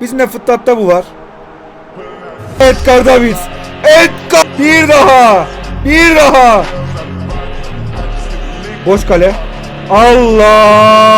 Bizim de fıttatta bu var. Edgar Davids. Edgar. Bir daha. Bir daha. Boş kale. Allahümme.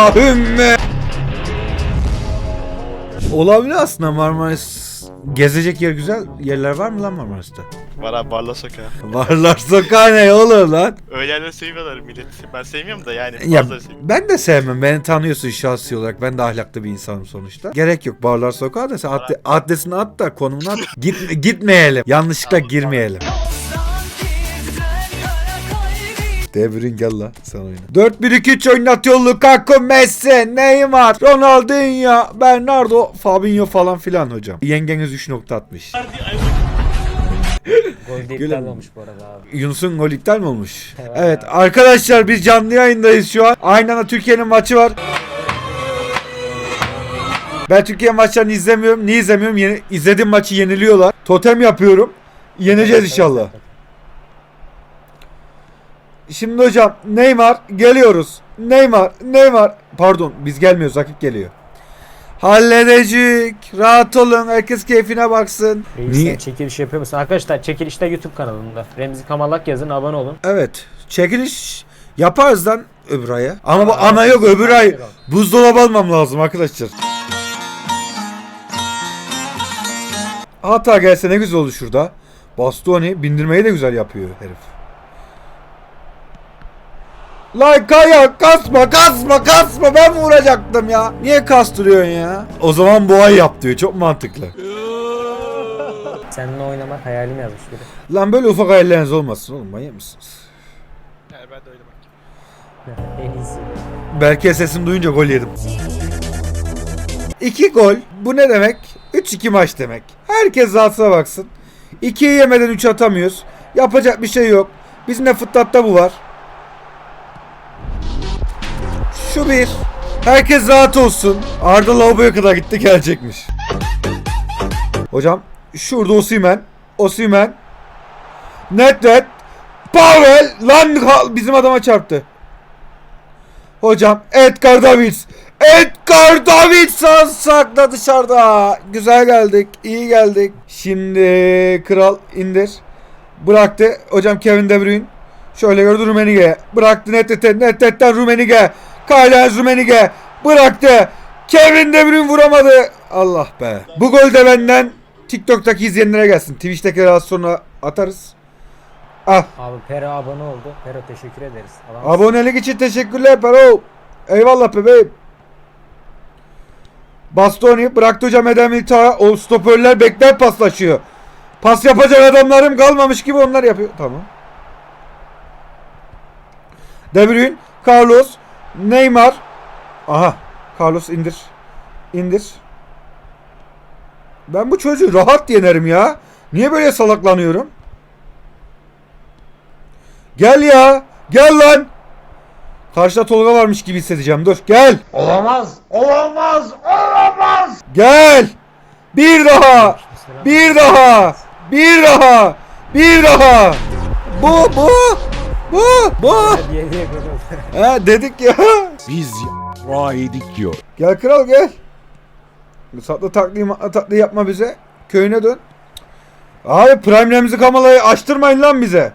Olabilir aslında Marmaris. Gezecek yer güzel yerler var mı lan Marmaris'te? Var abi Barla Sokağı. Varlar sokağı ne oğlum lan? Öyle yerleri seviyorlar millet. Ben sevmiyorum da yani Ya bazıları seviyor. ben de sevmem. Beni tanıyorsun şahsi olarak. Ben de ahlaklı bir insanım sonuçta. Gerek yok. Barlar sokağı da sen adre- adresini at da konumunu at. Git, gitmeyelim. Yanlışlıkla girmeyelim. Devrin gel lan sen oyna. 4-1-2-3 oynatıyor Lukaku, Messi, Neymar, Ronaldinho, Bernardo, Fabinho falan filan hocam. Yengeniz 3 nokta atmış. Gülüm. iptal olmuş bu arada abi. Yunus'un gol iptal mi olmuş? Evet. Evet arkadaşlar biz canlı yayındayız şu an. Aynı anda Türkiye'nin maçı var. Ben Türkiye maçlarını izlemiyorum. Niye izlemiyorum? Yeni, izlediğim maçı yeniliyorlar. Totem yapıyorum. Yeneceğiz inşallah. Şimdi hocam Neymar geliyoruz. Neymar, Neymar. Pardon biz gelmiyoruz rakip geliyor. Halledecek. Rahat olun. Herkes keyfine baksın. Reis Niye? sen çekiliş yapıyor musun? Arkadaşlar çekilişte YouTube kanalında. Remzi Kamalak yazın abone olun. Evet. Çekiliş yaparız lan öbür aya. Ama bu ana yok öbür ay. Buzdolabı almam lazım arkadaşlar. Hata gelse ne güzel olur şurada. Bastoni bindirmeyi de güzel yapıyor herif. Lan kaya kasma kasma kasma ben vuracaktım ya. Niye kastırıyorsun ya? O zaman bu ay yap diyor çok mantıklı. Seninle oynamak hayalim yazmış biri. Lan böyle ufak hayalleriniz olmasın oğlum manyak mısınız? Yani ben de öyle bak. en iyisi. Belki sesimi duyunca gol yedim. 2 gol. Bu ne demek? 3-2 maç demek. Herkes rahatına baksın. 2'yi yemeden 3 atamıyoruz. Yapacak bir şey yok. Bizim de fıttatta bu var. Şu bir. Herkes rahat olsun. Arda lavaboya kadar gitti gelecekmiş. Hocam şurada Osimhen. Osimhen. Net net. Pavel lan bizim adama çarptı. Hocam Edgar Davids. Edgar Davids sakla dışarıda. Güzel geldik. iyi geldik. Şimdi kral indir. Bıraktı. Hocam Kevin De Bruyne. Şöyle gördü Rumenige. Bıraktı Nettet'e. Nettet'ten Rumenige. Kaylan Rumenige. Bıraktı. Kevin De Bruyne vuramadı. Allah be. Bu gol de benden TikTok'taki izleyenlere gelsin. Twitch'tekileri az sonra atarız. Ah. Abi Pero abone oldu. Pero teşekkür ederiz. Adam Abonelik için teşekkürler Paro. Eyvallah bebeğim. Bastoni bıraktı hocam Eden Militao. O stopörler bekler paslaşıyor. Pas yapacak adamlarım kalmamış gibi onlar yapıyor. Tamam. De Bruyne, Carlos, Neymar. Aha. Carlos indir. İndir. Ben bu çocuğu rahat yenerim ya. Niye böyle salaklanıyorum? Gel ya. Gel lan. Karşıda Tolga varmış gibi hissedeceğim. Dur gel. Olamaz! Olamaz! Olamaz! Gel. Bir daha. Bir daha. Bir daha. Bir daha. Bu bu. Bu bu. Ha dedik ya. Biz ya yedik diyor. Gel kral gel. Bu tatlı taklıyı matlı taklıyı yapma bize. Köyüne dön. Abi Prime Remzi Kamala'yı açtırmayın lan bize.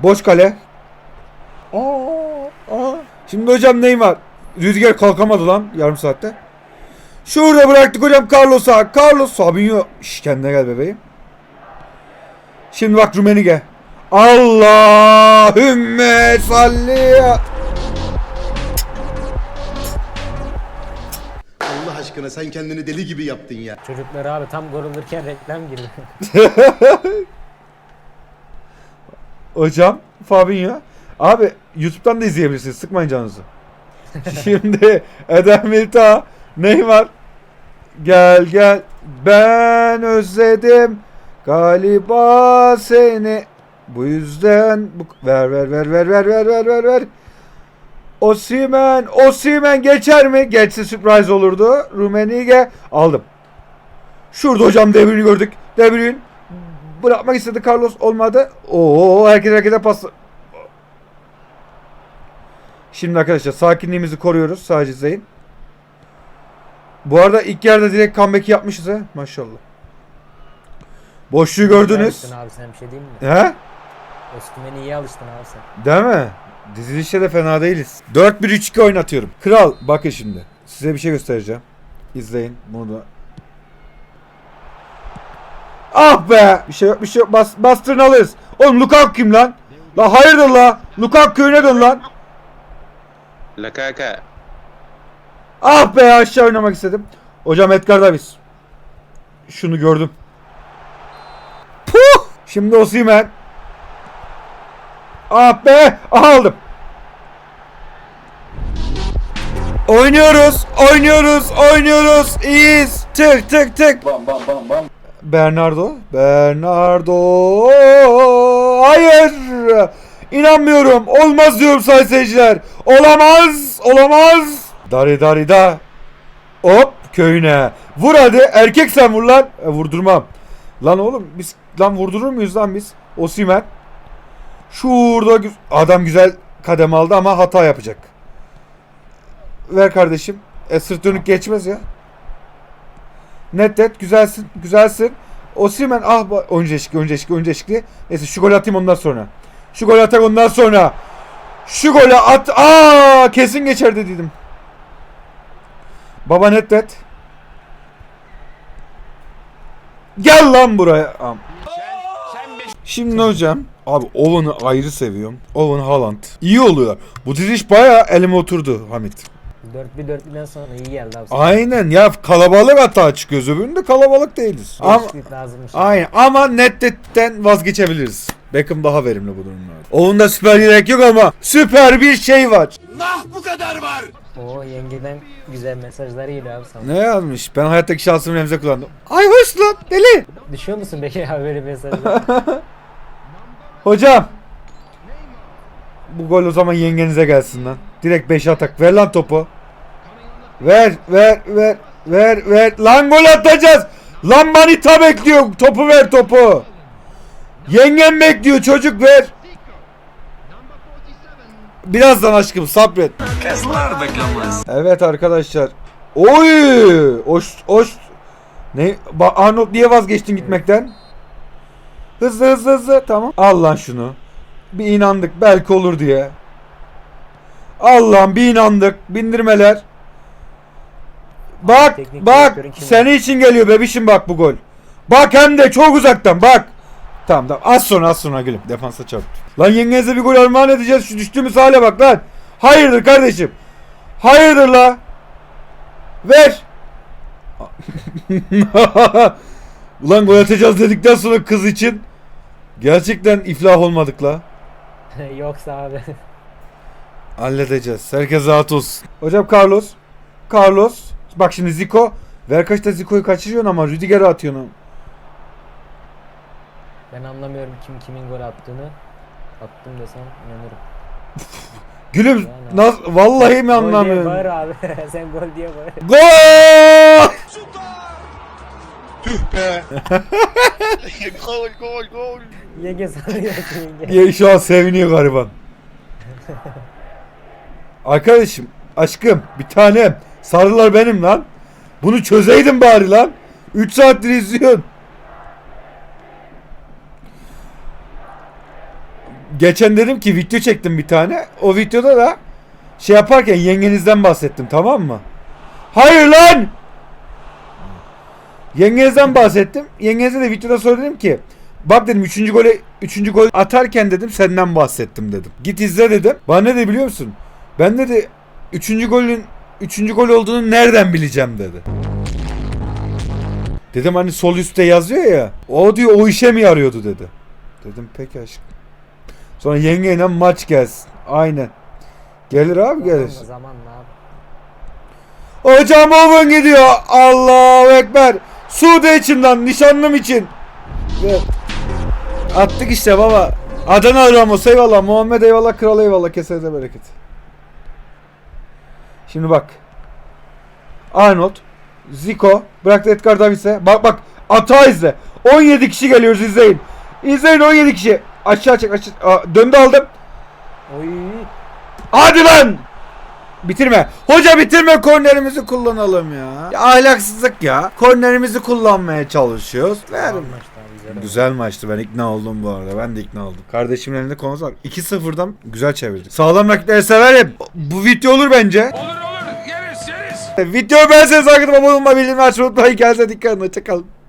Boş kale. Aa, aa. Şimdi hocam Neymar. Rüzgar kalkamadı lan yarım saatte. Şurada bıraktık hocam Carlos'a. Carlos Fabinho. Şş, kendine gel bebeğim. Şimdi bak Rumenige. Allahümme salli. Allah aşkına sen kendini deli gibi yaptın ya. Çocukları abi tam gol olurken reklam girdi. Hocam Fabinho. Abi YouTube'dan da izleyebilirsiniz. Sıkmayın canınızı. Şimdi Eden Milta, Neymar. Gel gel. Ben özledim. Galiba seni. Bu yüzden bu... ver ver ver ver ver ver ver ver ver. Osimen, Osimen geçer mi? Geçse sürpriz olurdu. Rumenige aldım. Şurada hocam De gördük. De bırakmak istedi Carlos olmadı. Oo herkes herkese pas. Şimdi arkadaşlar sakinliğimizi koruyoruz. Sadece izleyin. Bu arada ilk yerde direkt comeback yapmışız ha. Maşallah. Boşluğu gördünüz. Alıştın abi sen bir şey değil mi? He? Osman'ı iyi alıştın abi sen. Değil mi? Dizilişte de fena değiliz. 4-1-3-2 oynatıyorum. Kral bakın şimdi. Size bir şey göstereceğim. İzleyin bunu da. Ah be! Bir şey yok bir şey yok. Bas, bastırın alırız. Oğlum Lukaku kim lan? La hayırdır la? Lukaku köyüne dön lan. La caca. Ah be aşağı oynamak istedim. Hocam Edgar Davis. Şunu gördüm. Şimdi Osimhen. Ah be! Aha aldım. Oynuyoruz, oynuyoruz, oynuyoruz. İyiyiz. Tık tık tık. Bernardo. Bernardo. Hayır. İnanmıyorum. Olmaz diyorum sayın seyirciler. Olamaz. Olamaz. Dari dari da. Hop köyüne. Vur hadi. Erkek sen vur lan. E, vurdurmam. Lan oğlum biz lan vurdurur muyuz lan biz? Osimen. Şurada gü- adam güzel kadem aldı ama hata yapacak. Ver kardeşim. E sırt dönük geçmez ya. Net net güzelsin. Güzelsin. Osimen ah oyuncu eşikli oyuncu eşikli oyuncu eşikli. Neyse şu golü atayım ondan sonra. Şu golü atak ondan sonra. Şu golü at. Aa kesin geçer dediydim. Baba net net. Gel lan buraya. Şimdi hocam abi Owen'ı ayrı seviyorum. Owen Haaland. İyi oluyor. Bu diziliş bayağı elime oturdu Hamit. 4-1-4-1'den sonra iyi geldi abi. sana. Aynen ya kalabalık hata çıkıyoruz öbüründe kalabalık değiliz. Ama, aynen ama nettetten vazgeçebiliriz. Beckham daha verimli bu durumlarda. Onun da süper gerek yok ama süper bir şey var. Oo yengeden güzel mesajlar geliyor abi sana. Ne yazmış? Ben hayattaki şansımı Remze kullandım. Ay hoş lan deli. Düşüyor musun peki abi böyle mesajlar? Hocam. Bu gol o zaman yengenize gelsin lan. Direkt 5 atak. Ver lan topu. Ver, ver, ver, ver, ver. Lan gol atacağız. Lan manita bekliyor. Topu ver topu. Yengen bekliyor çocuk ver. Birazdan aşkım sabret. Evet arkadaşlar. Oy! Oş, oş. Ne? Arnold niye vazgeçtin gitmekten? Hızlı hızlı hızlı. Tamam. Al lan şunu. Bir inandık belki olur diye. Allah'ım bir inandık. Bindirmeler. Bak Teknik bak senin için geliyor bebişim bak bu gol. Bak hem de çok uzaktan bak. Tamam tamam az sonra az sonra gülüm defansa çarptı. Lan yengenize bir gol armağan edeceğiz şu düştüğümüz hale bak lan. Hayırdır kardeşim. Hayırdır la. Ver. Ulan gol atacağız dedikten sonra kız için gerçekten iflah olmadık la. Yoksa abi. Halledeceğiz. Herkes rahat olsun. Hocam Carlos. Carlos. Bak şimdi Zico. Ver kaçta Zico'yu kaçırıyorsun ama Rüdiger'e atıyorsun. Ben anlamıyorum kim kimin gol attığını. Attım desem inanırım. Gülüm Yani. naz vallahi mi Gol diye anlamıyorum. bağır abi. Sen gol diye bağır. Gol! Gol gol gol. Yenge sanıyorsun yenge. şu an seviniyor gariban. Arkadaşım, aşkım, bir tanem. Sarılar benim lan. Bunu çözeydin bari lan. 3 saattir izliyorsun. Geçen dedim ki video çektim bir tane. O videoda da şey yaparken yengenizden bahsettim tamam mı? Hayır lan! Yengenizden bahsettim. Yengenize de videoda söyledim ki Bak dedim 3. gole 3. gol atarken dedim senden bahsettim dedim. Git izle dedim. Bana ne de biliyor musun? Ben dedi 3. golün 3. gol olduğunu nereden bileceğim dedi. Dedim hani sol üstte yazıyor ya. O diyor o işe mi yarıyordu dedi. Dedim peki aşkım. Sonra yengeyle maç gelsin. Aynen. Gelir abi gelir. Zamanla zamanla abi. Hocam Owen gidiyor. Allahu Ekber. Sude için lan nişanlım için. Ve Attık işte baba. Adana Ramos eyvallah. Muhammed eyvallah. Kral eyvallah. Kesene bereket. Şimdi bak. Arnold. Zico. Bıraktı Edgar Davis'e. Bak bak. Ata izle. 17 kişi geliyoruz izleyin. İzleyin 17 kişi. Aşağı çek aşağı. Aa, döndü aldım. Oy. Hadi lan! Bitirme. Hoca bitirme kornerimizi kullanalım ya. ya ahlaksızlık ya. Kornerimizi kullanmaya çalışıyoruz. Ver. Güzel. Maçtı. Ben ikna oldum bu arada. Ben de ikna oldum. Kardeşimin elinde konusu var. 2-0'dan güzel çevirdik. Sağlam rakipleri severim. Bu video olur bence. Olur olur. Yeriz yeriz. Videoyu beğenseniz arkadaşlar abone olmayı bildirimleri açmayı unutmayın. Kendinize dikkat edin. Hoşçakalın.